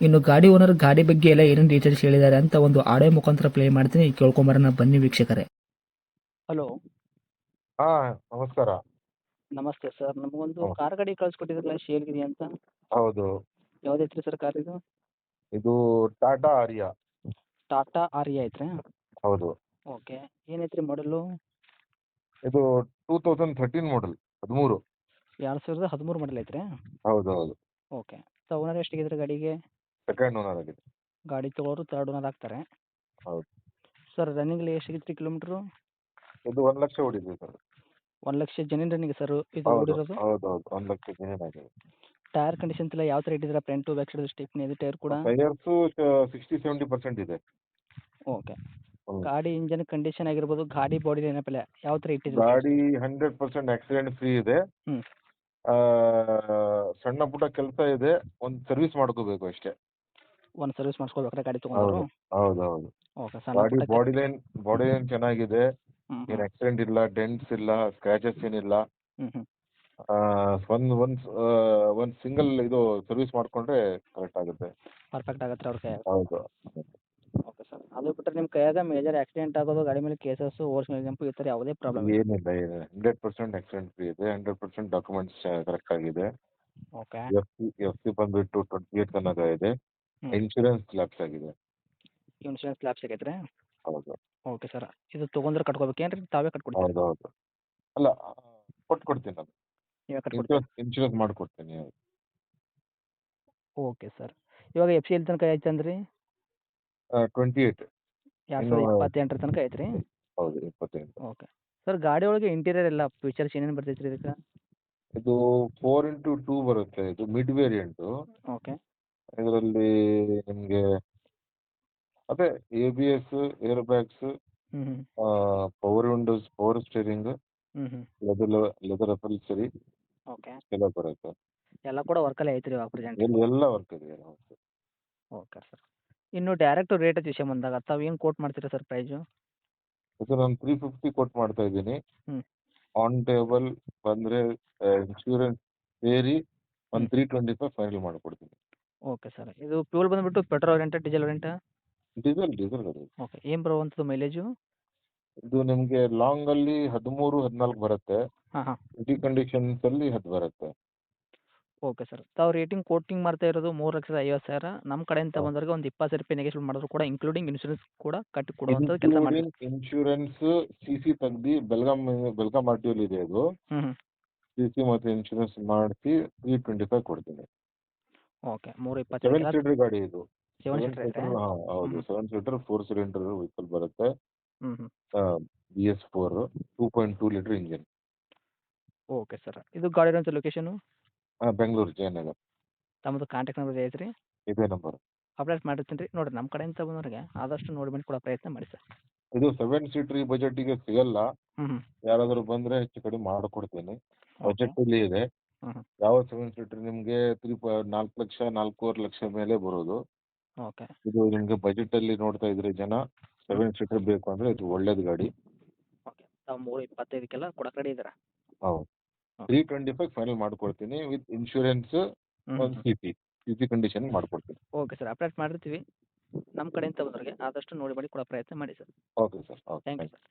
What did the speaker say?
ಇನ್ನು ಗಾಡಿ ಓನರ್ ಗಾಡಿ ಬಗ್ಗೆ ಎಲ್ಲ ಏನೇನು ಡೀಟೇಲ್ಸ್ ಹೇಳಿದ್ದಾರೆ ಅಂತ ಒಂದು ಆಡಿಯೋ ಮುಖಾಂತರ ಪ್ಲೇ ಮಾಡ್ತೀನಿ. ಕೇಳ್ಕೊಂಬರೋಣ ಬನ್ನಿ ವೀಕ್ಷಕರೇ. ಹಲೋ ಹಾ ನಮಸ್ಕಾರ. ನಮಸ್ತೆ ಸರ್ ನಮಗೊಂದು. ಕಾರ್ ಗಾಡಿ ಕಳ್ಸಿಕೊಟ್ಟಿದ್ರಲ್ಲ ಶೇಲ್ಗಿದೆ ಅಂತ? ಹೌದು. ಯಾವ್ದೈತ್ರಿ ಸರ್ ಕಾರ್ ಇದು? ಇದು ಟಾಟಾ ಆರ್ಯ ಟಾಟಾ ಆರ್ಯ ಐತ್ರಿ? ಹೌದು. ಓಕೆ ಏನೈತ್ರಿ ಮಾಡೆಲ್ ಇದು ಟೂ ತೌಸಂಡ್ ಥರ್ಟೀನ್ ಮಾಡಲ್ ಹದಿಮೂರು. ಎರಡು ಸಾವಿರದ ಹದಿಮೂರು ಮಾಡಲ್ ಐತ್ರಿ? ಹೌದು ಹೌದು. ಓಕೆ ಸೊ ಓನರ್ ಎಷ್ಟಿಗಿದ್ರಿ ಗಾಡಿಗೆ? ಸೆಕೆಂಡ್ ಓನರ್ ಆಗಿದೆ ಗಾಡಿ ತಗೋರು ತರ್ಡ್ ಓನರ್ ಆಗ್ತಾರೆ. ಹೌದು. ಸರ್ ಎಷ್ಟು ಸಿಗುತ್ತೆ ಕಿಲೋಮೀಟರ್? ಇದು ಒಂದು ಲಕ್ಷ ಹೊಡಿದ್ವಿ ಸರ್. ಒಂದು ಲಕ್ಷ ಜನಿನ್ ರನ್ನಿಂಗ್ ಸರ್ ಇದು ಹೌದು ಓಡಿರೋದು? ಹೌದು ಹೌದು ಒಂದು ಲಕ್ಷ ಜನ ಆಗಿದೆ. ಟೈರ್ ಕಂಡೀಷನ್ ಎಲ್ಲ ಯಾವ ಥರ ಇಟ್ಟಿದ್ದೀರಾ? ಫ್ರಂಟು ಬ್ಯಾಕ್ ಸೈಡ್ ಸ್ಟೆಪ್ನಿ ಇದೆ ಟೈರ್ ಕೂಡ? ಟೈರ್ಸು ಸಿಕ್ಸ್ಟಿ ಸೆವೆಂಟಿ ಪರ್ಸೆಂಟ್ ಇದೆ. ಓಕೆ. ಹ್ಮ್. ಗಾಡಿ ಇಂಜಿನ್ ಕಂಡೀಷನ್ ಆಗಿರ್ಬೋದು ಗಾಡಿ ಬಾಡಿ ಏನಪ್ಪ ಯಾವ ತರ ಇಟ್ಟಿದ್ದೀರಾ ಗಾಡಿ ಹಂಡ್ರೆಡ್ ಪರ್ಸೆಂಟ್ ಆಕ್ಸಿಡೆಂಟ್ ಫ್ರೀ ಇದೆ. ಹ್ಮ್. ಆ, ಸಣ್ಣ ಪುಟ್ಟ ಕೆಲಸ ಇದೆ ಒಂದು ಸರ್ವಿಸ್ ಮಾಡ್ಕೋಬೇಕು ಅಷ್ಟೇ. ಒಂದು ಸರ್ವಿಸ್ ಮಾಡಿಸ್ಕೋಬೇಕಾರೆ ಗಾಡಿ ತಗೊಂಡ್ರು ಹೌದು ಹೌದು ಓಕೆ ಸರ್ ಗಾಡಿ ಬಾಡಿ ಲೈನ್ ಬಾಡಿ ಲೈನ್ ಚೆನ್ನಾಗಿದೆ. ಏನ್ ಆಕ್ಸಿಡೆಂಟ್ ಇಲ್ಲ ಡೆಂಟ್ಸ್ ಇಲ್ಲ ಸ್ಕ್ರಾಚಸ್ ಏನಿಲ್ಲ. ಒಂದ್ ಒಂದು ಒಂದು ಸಿಂಗಲ್ ಇದು ಸರ್ವಿಸ್ ಮಾಡ್ಕೊಂಡ್ರೆ ಕರೆಕ್ಟ್ ಆಗುತ್ತೆ. ಪರ್ಫೆಕ್ಟ್ ಆಗುತ್ತೆ ಅವ್ರ ಕೈಯಾಗ. ಹೌದು. Okay sir. ಅದು ಬಿಟ್ಟರೆ ನಿಮ್ಮ ಕೈಯಾಗ ಮೇಜರ್ ಆಕ್ಸಿಡೆಂಟ್ ಆಗೋದು ಗಾಡಿ ಮೇಲೆ ಕೇಸಸ್ ಓರ್ಸ್ ಜಂಪು ಈ ಥರ ಯಾವುದೇ ಪ್ರಾಬ್ಲಮ್ ಇಲ್ಲ. ಏನಿಲ್ಲ ಏನಿಲ್ಲ. ಹಂಡ್ರೆಡ್ ಪರ್ಸೆಂಟ್ ಆಕ್ಸಿಡೆಂಟ್ ಫ್ರೀ ಇದೆ. ಹಂಡ್ರೆಡ್ ಪರ್ಸೆಂಟ್ ಡಾಕ್ಯುಮೆಂಟ್ಸ್ ಕರೆಕ್ಟ್ ಆಗಿದೆ. Okay. F C F C ಬಂದ್ಬಿಟ್ಟು ಟ್ವೆಂಟಿ ಏಟ್ ತನಕ ಇದೆ. ಇನ್ಶೂರೆನ್ಸ್ ಲ್ಯಾಪ್ಸ್ ಆಗಿದೆ. ಇನ್ಶೂರೆನ್ಸ್ ಲ್ಯಾಪ್ಸ್ ಆಗೈತೆ ರೀ ಹೌದು. ಓಕೆ ಸರ್ ಇದು ತೊಗೊಂಡ್ರೆ ಕಟ್ಕೋಬೇಕೇನ್ರಿ ತಾವೇ ಕಟ್ಕೊಡ್ತೀವಿ ಹೌದು ಹೌದು. ಅಲ್ಲ ಕೊಟ್ಟು ಕೊಡ್ತೀನಿ ನಾನು. ನೀವೇ ಕಟ್ಕೊಡ್ತೀವಿ ಇನ್ಶೂರೆನ್ಸ್ ಮಾಡ್ಕೊಡ್ತೀನಿ ಮಾಡಿಕೊಡ್ತೀನಿ ಓಕೆ ಸರ್ ಇವಾಗ ಎಫ್ ಸಿ ಎಲ್ ತನಕ ಐತೆ ಅಂದ್ರಿ? ಟ್ವೆಂಟಿ ಏಟ್ ಎರಡು ಸಾವಿರದ ಇನ್ನು- ಇಪ್ಪತ್ತೆಂಟರ ತನಕ ಐತೆ ರೀ ಹೌದು ಇಪ್ಪತ್ತೆಂಟು. ಓಕೆ ಸರ್ ಗಾಡಿ ಒಳಗೆ ಇಂಟೀರಿಯರ್ ಎಲ್ಲ ಫೀಚರ್ಸ್ ಏನೇನು ಬರ್ತೈತೆ ರೀ ಇದಕ್ಕೆ? ಇದು ಫೋರ್ ಇಂಟು ಟೂ ಬರುತ್ತೆ. ಇದು ಮಿಡ್ ವೇರಿಯಂಟು ಓಕೆ ಇದರಲ್ಲಿ ನಿಮಗೆ ಅದೇ A B S airbags power windows power steering ಹ್ಞೂ ಲೆದರ್ ಲೆದರ್ ಅಪಲ್ಸರಿ ಓಕೆ. ಎಲ್ಲ ಬರುತ್ತೆ. ಎಲ್ಲ ಕೂಡ ವರ್ಕಲ್ಲೇ ಐತ್ರಿ ಇವಾಗ ಪ್ರೆಸೆಂಟ್ ಎಲ್ಲ ಎಲ್ಲ ವರ್ಕ್ ಇದೆ ಎಲ್ಲ work ಇದೆ. Okay sir. ಇನ್ನು ಡೈರೆಕ್ಟ್ ರೇಟ್ ವಿಷಯ ಬಂದಾಗ ತಾವು ಏನು ಕೋಟ್ ಮಾಡ್ತೀರಾ ಸರ್ ಪ್ರೈಸು ಇದು ನಾನು ತ್ರೀ ಫಿಫ್ಟಿ ಕೋಟ್ ಮಾಡ್ತಾ ಇದ್ದೀನಿ. ಹ್ಮ್. ಆನ್ ಟೇಬಲ್ ಬಂದ್ರೆ ಇನ್ಶೂರೆನ್ಸ್ ಸೇರಿ ಒಂದು ತ್ರೀ ಟ್ವೆಂಟಿ ಫೈವ್ ಫೈನಲ್ ಮಾಡಿಕೊಡ್ತೀನಿ. Okay sir. ಇದು ಫ್ಯೂಲ್ ಬಂದ್ಬಿಟ್ಟು ಪೆಟ್ರೋಲ್ ಓರಿಯಂಟ ಡೀಸೆಲ್ ಓರಿಯಂಟ ಡೀಸೆಲ್ ಡೀಸೆಲ್ ಗಾಡಿ. ಓಕೆ ಏನು ಬರುವಂಥದ್ದು ಮೈಲೇಜು ಇದು ನಿಮಗೆ ಲಾಂಗ್ ಅಲ್ಲಿ ಹದಿಮೂರು ಹದಿನಾಲ್ಕು ಬರುತ್ತೆ. ಹಾಂ ಹಾಂ. ಸಿಟಿ ಕಂಡೀಷನ್ಸಲ್ಲಿ ಹತ್ತು ಬರುತ್ತೆ. ಓಕೆ ಸರ್ ತಾವು ರೇಟಿಂಗ್ ಕೋಟಿಂಗ್ ಮಾಡ್ತಾ ಇರೋದು ಮೂರು ಲಕ್ಷದ ಐವತ್ತು ಸಾವಿರ. ನಮ್ಮ ಕಡೆಯಿಂದ ಹೌದು. ಬಂದವರಿಗೆ ಒಂದು ಇಪ್ಪತ್ತು ಸಾವಿರ ರೂಪಾಯಿ ನೆಗೆಷನ್ ಮಾಡಿದ್ರು ಕೂಡ ಇನ್ಕ್ಲೂಡಿಂಗ್ ಇನ್ಶೂರೆನ್ಸ್ ಕೂಡ ಕಟ್ಟಿ ಕೊಡುವಂಥದ್ದು ಕೆಲಸ ಮಾಡಿ ಇನ್ಶೂರೆನ್ಸ್ ಸಿ ಸಿ ತೆಗ್ದು ಬೆಲ್ಗಾಮ್ ಬೆಲ್ಗಾಮ್ ಆರ್ ಟಿ ಇದೆ ಅದು. ಹ್ಞೂ ಹ್ಞೂ ಸಿ ಸಿ ಮತ್ತು ಇನ್ಶೂರೆನ್ಸ್ ಮಾಡಿಸಿ ತ್ರೀ ಟ್ವೆಂಟಿ ಫೈವ್ ಕೊಡ್ತೀನಿ. ಓಕೆ ಮೂರು ಸೆವೆನ್ ಇಪ್ಪತ್ತೈದು ಸೀಟರ್ ಗಾಡಿ ಇದು. ಸೆವೆನ್ ಸೀಟರ್ ಹೌದು. Seven seater four cylinder vehicle ಬರುತ್ತೆ. B S four two point two litre engine okay sir ಇದು ಗಾಡಿ ಇರೋಂಥ ಲೊಕೇಶನು ಬೆಂಗಳೂರು ಜಯನಗರ್ ತಮ್ಮದು ಕಾಂಟ್ಯಾಕ್ಟ್ ನಂಬರ್ ಐತ್ರಿ ಇದೇ ನಂಬರ್ ಅಪ್ಡೇಟ್ ಮಾಡಿರ್ತೀನಿ ರೀ. ನೋಡಿರಿ ನಮ್ಮ ಕಡೆಯಿಂದ ಬಂದವರಿಗೆ ಆದಷ್ಟು ನೋಡಿ ಮಾಡಿ ಕೊಡೋ ಪ್ರಯತ್ನ ಮಾಡಿ ಸರ್ ಇದು ಸೆವೆನ್ ಸೀಟ್ರಿ ಬಜೆಟ್ಗೆ ಸಿಗಲ್ಲ. ಯಾರಾದರೂ ಬಂದರೆ ಹೆಚ್ಚು ಕಡಿಮೆ ಮಾಡಿಕೊಡ್ತೀನಿ. ಬಜೆಟ್ ಅಲ್ಲಿ ಇದೆ. ಯಾವ ಸೆವೆನ್ ಸೀಟರ್ ನಿಮಗೆ ತ್ರೀ ನಾಲ್ಕು ಲಕ್ಷ ನಾಲ್ಕೂವರೆ ಲಕ್ಷ ಮೇಲೆ ಬರೋದು. ಓಕೆ. ಇದು ನಿಮಗೆ ಬಜೆಟ್ ಅಲ್ಲಿ ನೋಡ್ತಾ ಇದ್ರೆ ಜನ ಸೆವೆನ್ ಸೀಟರ್ ಬೇಕು ಅಂದ್ರೆ ಇದು ಒಳ್ಳೇದು ಗಾಡಿ. ಓಕೆ. ತಾವು ಮೂರು ಇಪ್ಪತ್ತೈದಕ್ಕೆಲ್ಲ ಕೊಡಕ್ಕೆ ರೆಡಿ ಇದ್ದೀರಾ? ಹೌದು. ತ್ರೀ ಟ್ವೆಂಟಿ ಫೈವ್ ಫೈನಲ್ ಮಾಡ್ಕೊಡ್ತೀನಿ. ವಿತ್ ಇನ್ಶೂರೆನ್ಸ್ ಒಂದು ಸಿ ಸಿ ಕಂಡೀಷನ್ ಮಾಡ್ಕೊಡ್ತೀನಿ. ಓಕೆ ಸರ್ ಅಪ್ಡೇಟ್ ಮಾಡಿರ್ತೀವಿ. ನಮ್ಮ ಕಡೆಯಿಂದ ಬಂದವರಿಗೆ ಆದಷ್ಟು ನೋಡಿ ಮಾಡಿ ಕೊಡೋ ಪ್ರಯತ್ನ ಮಾಡಿ sir. Okay sir okay. Thank you sir.